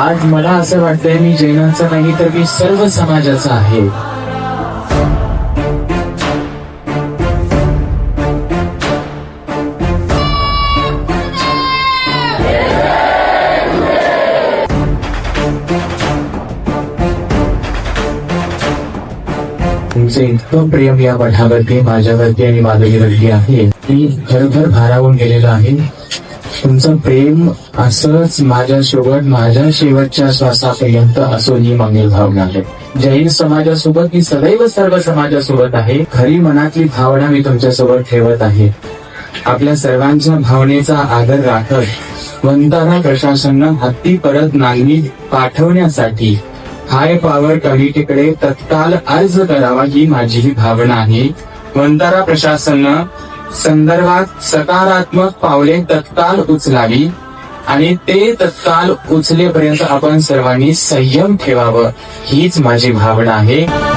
आज मला असं वाटतंय मी जैनांचा नाही तर मी सर्व समाजाचा आहे. तुमचे इतकं प्रेम या मठावरती माझ्यावरती आणि माधवीवरती आहे. मी खरोखर भारावून गेलेलो आहे. तुमचं प्रेम असंच माझ्या माझ्यासोबत माझ्या शेवटच्या श्वासापर्यंत असो ही मंगल भावना आहे. जैन समाजासोबत मी सदैव सर्व समाजासोबत आहे खरी मनातली भावना मी तुमच्यासोबत ठेवत आहे. आपल्या सर्वांच्या भावनेचा आदर राखत वंतारा प्रशासनानं हत्ती परत नागणी पाठवण्यासाठी हाय पॉवर कमिटीकडे तत्काल अर्ज करावा ही माझी भावना आहे. वंतारा प्रशासनानं संदर्भात सकारात्मक पावले तत्काल उचलावी आणि ते तत्काल उचलेपर्यंत आपण सर्वांनी संयम ठेवावं हीच माझी भावना आहे.